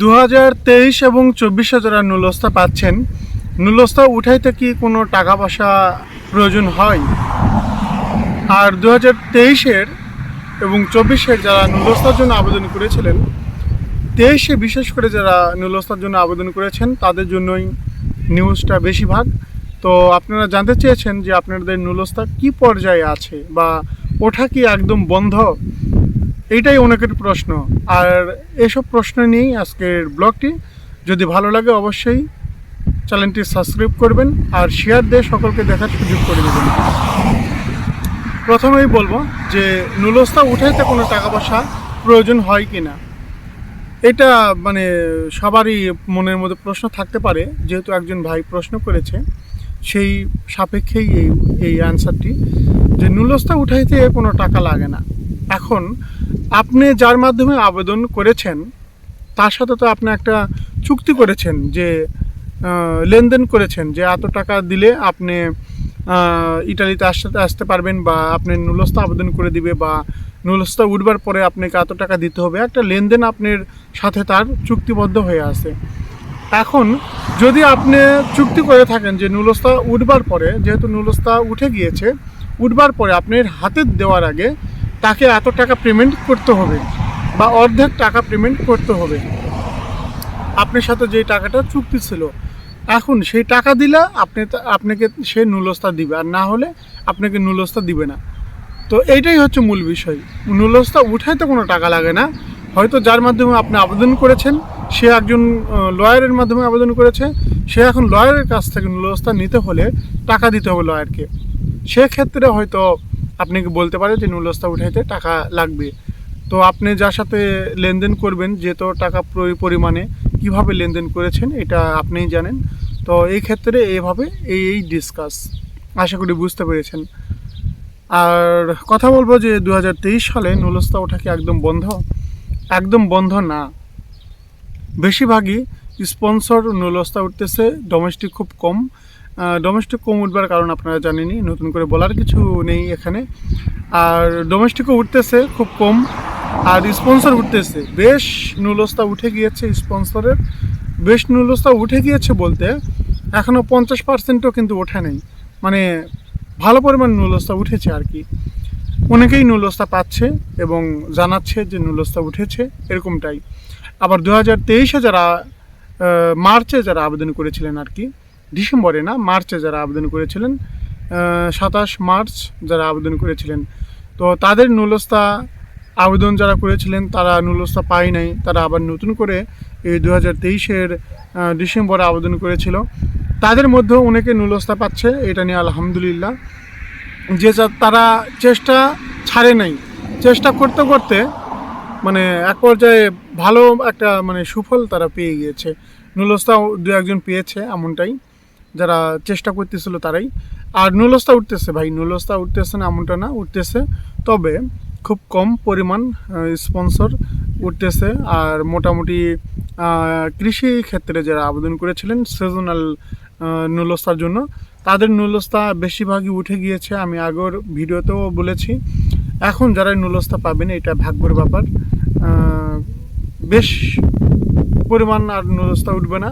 দু হাজার তেইশ এবং চব্বিশে যারা নুলস্তা পাচ্ছেন। নুলস্তা উঠাইতে কি কোনো টাকা পয়সা প্রয়োজন হয়? আর দু হাজার তেইশের এবং চব্বিশের যারা নুলস্তার জন্য আবেদন করেছিলেন, তেইশে বিশেষ করে যারা নুলস্তার জন্য আবেদন করেছেন, তাদের জন্যই নিউজটা বেশিরভাগ। তো আপনারা জানতে চেয়েছেন যে আপনাদের নুলস্তা কি পর্যায়ে আছে বা ওঠা কি একদম বন্ধ? এইটাই অনেকের প্রশ্ন। আর এসব প্রশ্ন নিয়েই আজকের ব্লগটি। যদি ভালো লাগে অবশ্যই চ্যানেলটি সাবস্ক্রাইব করবেন আর শেয়ার দিয়ে সকলকে দেখার সুযোগ করে দেবেন। প্রথমেই বলব যে নুলস্তা উঠাইতে কোনো টাকা পয়সা প্রয়োজন হয় কি না? এটা মানে সবারই মনের মধ্যে প্রশ্ন থাকতে পারে, যেহেতু একজন ভাই প্রশ্ন করেছে। সেই সাপেক্ষেই এই এই অ্যান্সারটি যে নুলস্তা উঠাইতে কোনো টাকা লাগে না। এখন আপনি যার মাধ্যমে আবেদন করেছেন, তার সাথে তো আপনি একটা চুক্তি করেছেন যে লেনদেন করেছেন, যে এত টাকা দিলে আপনি ইটালিতে আসতে আসতে পারবেন বা আপনি নুলস্তা আবেদন করে দিবে বা নুলস্তা উঠবার পরে আপনাকে এত টাকা দিতে হবে। একটা লেনদেন আপনার সাথে তার চুক্তিবদ্ধ হয়ে আছে। এখন যদি আপনি চুক্তি করে থাকেন যে নুলস্তা উঠবার পরে, যেহেতু নুলস্তা উঠে গিয়েছে, উঠবার পরে আপনার হাতে দেওয়ার আগে তাকে এত টাকা পেমেন্ট করতে হবে বা অর্ধেক টাকা পেমেন্ট করতে হবে। আপনার সাথে যে টাকাটা চুক্তি ছিল, এখন সেই টাকা দিলে আপনি আপনাকে সে নুলস্তা দিবে, আর না হলে আপনাকে নুলস্তা দিবে না। তো এইটাই হচ্ছে মূল বিষয়। নুলস্তা উঠাইতে কোনো টাকা লাগে না। হয়তো যার মাধ্যমে আপনি আবেদন করেছেন, সে একজন লয়ারের মাধ্যমে আবেদন করেছে, সে এখন লয়ারের কাছ থেকে নুলস্তা নিতে হলে টাকা দিতে হবে লয়ারকে সেক্ষেত্রে হয়তো আপনাকে বলতে পারে যে নুলস্তা উঠাইতে টাকা লাগবে? তো আপনি যার সাথে লেনদেন করবেন, যে তো টাকা পরিমাণে কীভাবে লেনদেন করেছেন, এটা আপনিই জানেন। তো এই ক্ষেত্রে এইভাবে এই এই ডিসকাস আশা করি বুঝতে পেরেছেন। আর কথা বলব যে দু হাজার তেইশ সালে নুলস্তা ওঠা কি একদম বন্ধ? একদম বন্ধ না। বেশিরভাগই স্পন্সর নুলস্তা উঠতেছে ডোমেস্টিক খুব কম। ডোমেস্টিক কম উঠবার কারণ আপনারা জানেনই, নতুন করে বলার কিছু নেই এখানে। আর ডোমেস্টিকও উঠতেছে, খুব কম। আর স্পন্সর উঠতেছে। বেশ নুলস্তা উঠে গিয়েছে স্পন্সরের বেশ নুলস্তা উঠে গিয়েছে বলতে এখনও পঞ্চাশ পার্সেন্টও কিন্তু ওঠে নেই। মানে ভালো পরিমাণ নুলস্তা উঠেছে আর কি। অনেকেই নুলস্তা পাচ্ছে এবং জানাচ্ছে যে নুলস্তা উঠেছে, এরকমটাই। আবার দু হাজার তেইশে যারা মার্চে যারা আবেদন করেছিলেন আর কি ডিসেম্বরে না, মার্চে যারা আবেদন করেছিলেন সাতাশ মার্চ যারা আবেদন করেছিলেন। তো তাদের নুলস্তা আবেদন যারা করেছিলেন, তারা নুলস্তা পায় নাই। তারা আবার নতুন করে এই দু হাজার তেইশের ডিসেম্বরে আবেদন করেছিল। তাদের মধ্যেও অনেকে নুলস্তা পাচ্ছে, এটা নিয়ে আলহামদুলিল্লাহ। যে তারা চেষ্টা ছাড়ে নাই। চেষ্টা করতে করতে মানে এক পর্যায়ে ভালো একটা মানে সুফল তারা পেয়ে গিয়েছে। নুলস্তা দু একজন পেয়েছে, এমনটাই। যারা চেষ্টা করতেছিল তারাই। আর নুলস্তা উঠতেছে ভাই নুলস্তা উঠতেছে না এমনটা না, উঠতেছে। তবে খুব কম পরিমাণ স্পন্সর উঠতেছে। আর মোটামুটি কৃষি ক্ষেত্রে যারা আবেদন করেছিলেন সিজনাল নুলস্তার জন্য, তাদের নুলস্তা বেশিরভাগই উঠে গিয়েছে। আমি আগের ভিডিওতেও বলেছি, এখন যারা নুলস্তা পাবেন, এটা ভাগ্যর ব্যাপার। বেশ পরিমাণ আর নুলস্তা উঠবে না।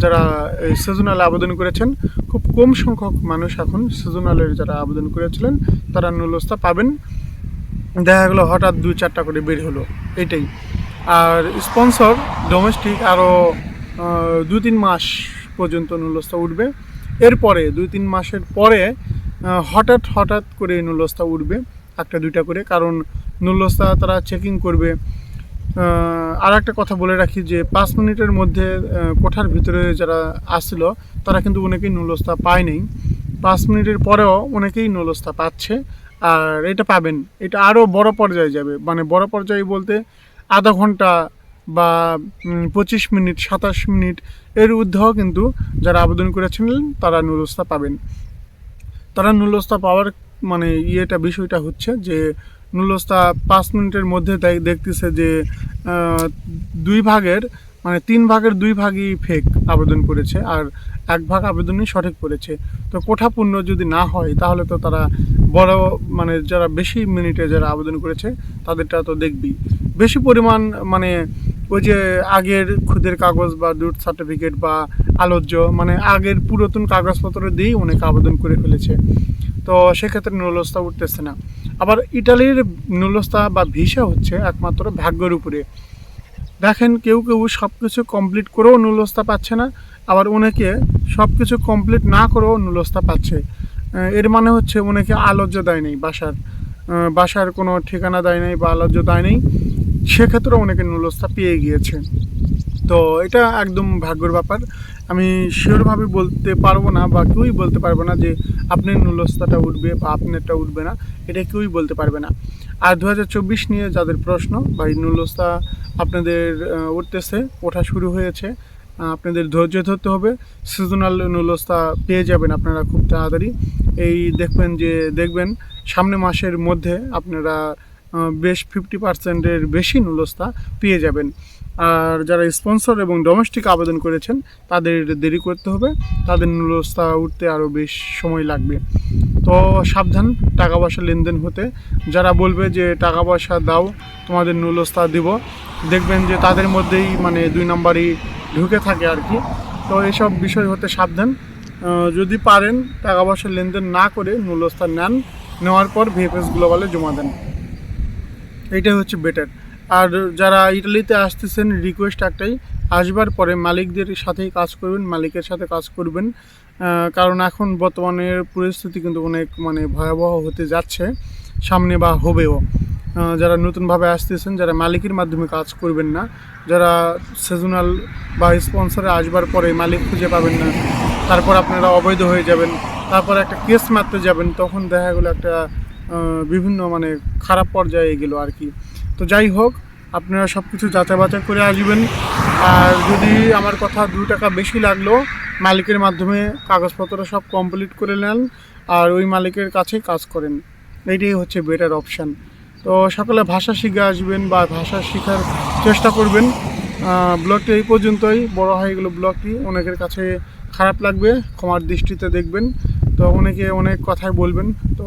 যারা এই সিজনাল আবেদন করেছেন, খুব কম সংখ্যক মানুষ এখন সিজনালের যারা আবেদন করেছিলেন, তারা নুলস্তা পাবেন। দেখা গেলো হঠাৎ দুই চারটা করে বের হলো, এটাই। আর স্পন্সর ডোমেস্টিক আরও দু তিন মাস পর্যন্ত নুলস্তা উঠবে। এরপরে, দুই তিন মাসের পরে হঠাৎ হঠাৎ করে নুলস্তা উঠবে, একটা দুইটা করে। কারণ নুলস্তা তারা চেকিং করবে আর একটা কথা বলে রাখি যে পাঁচ মিনিটের মধ্যে কোঠার ভিতরে যারা আসছিল তারা কিন্তু অনেকেই নুলস্তা পায়নি। পাঁচ মিনিটের পরেও অনেকেই নুলস্তা পাচ্ছে আর এটা পাবেন। এটা আরও বড় পর্যায়ে যাবে। মানে বড় পর্যায়ে বলতে আধা ঘণ্টা বা পঁচিশ মিনিট, সাতাশ মিনিট এর ঊর্ধ্বেও কিন্তু যারা আবেদন করেছিলেন তারা নুলস্তা পাবেন। তারা নুলস্তা পাওয়ার মানে ইয়েটা, বিষয়টা হচ্ছে যে নুলস্তা পাঁচ মিনিটের মধ্যে দেখ- দেখতেছে যে দুই ভাগের মানে তিন ভাগের দুই ভাগই ফেক আবেদন করেছে আর এক ভাগ আবেদনই সঠিক করেছে। তো কোঠাপূর্ণ যদি না হয়, তাহলে তো তারা বড় মানে যারা বেশি মিনিটে যারা আবেদন করেছে, তাদেরটা তো দেখবি বেশি পরিমাণ মানে ওই যে আগের খুদের কাগজ বা ডুট সার্টিফিকেট বা আলোচ্য মানে আগের পুরাতন কাগজপত্র দিয়েই অনেক আবেদন করে ফেলেছে। তো সেক্ষেত্রে নুলস্তা উঠতেছে না। আবার ইটালির নুলস্তা বা ভিসা হচ্ছে একমাত্র ভাগ্যের উপরে। দেখেন কেউ কেউ সব কিছু কমপ্লিট করেও নুলস্তা পাচ্ছে না, আবার অনেকে সব কিছু কমপ্লিট না করেও নুলস্তা পাচ্ছে। এর মানে হচ্ছে অনেকে আলোচ্য দেয় নেই বাসার বাসার কোনো ঠিকানা দেয় নাই বা আলোচ্য দেয় নেই সেক্ষেত্রে অনেকে নুলস্তা পেয়ে গিয়েছে। তো এটা একদম ভাগ্যর ব্যাপার। আমি শিওরভাবে বলতে পারব না বা কেউই বলতে পারব না যে আপনার নুলস্তাটা উঠবে বা আপনারটা উঠবে না। এটা কেউই বলতে পারবে না। আর দু হাজার চব্বিশ নিয়ে যাদের প্রশ্ন বা এই নুলস্তা আপনাদের উঠতেছে, ওঠা শুরু হয়েছে আপনাদের ধৈর্য ধরতে হবে। সিজনাল নুলস্তা পেয়ে যাবেন আপনারা খুব তাড়াতাড়ি। এই দেখবেন যে, দেখবেন সামনে মাসের মধ্যে আপনারা বেশ ফিফটি পার্সেন্টের বেশি নুলস্তা পেয়ে যাবেন। আর যারা স্পন্সর এবং ডোমেস্টিক আবেদন করেছেন, তাদের দেরি করতে হবে। তাদের নুলস্তা উঠতে আরও বেশ সময় লাগবে। তো সাবধান টাকা পয়সা লেনদেন হতে। যারা বলবে যে টাকা পয়সা দাও, তোমাদের নুলস্তা দিব। দেখবেন যে তাদের মধ্যেই মানে দুই নম্বরই ঢুকে থাকে আর কি। তো এইসব বিষয় হতে সাবধান। যদি পারেন টাকা পয়সা লেনদেন না করে নুলস্তা নেন, নেওয়ার পর ভিএফএস গ্লোবালে জমা দেন। এইটাই হচ্ছে বেটার আর যারা ইটালিতে আসতেছেন রিকোয়েস্ট একটাই, আসবার পরে মালিকদের সাথেই কাজ করবেন, মালিকের সাথে কাজ করবেন। কারণ এখন বর্তমানের পরিস্থিতি কিন্তু অনেক মানে ভয়াবহ হতে যাচ্ছে, সামনে বা হবেও। যারা নতুনভাবে আসতেছেন, যারা মালিকের মাধ্যমে কাজ করবেন না, যারা সিজনাল বা স্পন্সরে আসবার পরে মালিক খুঁজে পাবেন না, তারপর আপনারা অবৈধ হয়ে যাবেন, তারপর একটা কেস মারতে যাবেন, তখন দেখা গেলো একটা বিভিন্ন মানে খারাপ পর্যায়ে এগুলো আর কি। তো যাই হোক, আপনারা সব কিছু যাচাই বাছাই করে আসবেন। আর যদি আমার কথা দু টাকা বেশি লাগল, মালিকের মাধ্যমে কাগজপত্র সব কমপ্লিট করে নেন, আর ওই মালিকের কাছে কাজ করেন। এইটাই হচ্ছে বেটার অপশান তো সকালে ভাষা শিখে আসবেন বা ভাষা শেখার চেষ্টা করবেন। ব্লগটি এই পর্যন্তই। বড় হয়ে গেলো ব্লগটি অনেকের কাছে খারাপ লাগবে, ক্ষমার দৃষ্টিতে দেখবেন। তো অনেকে অনেক কথাই বলবেন। তো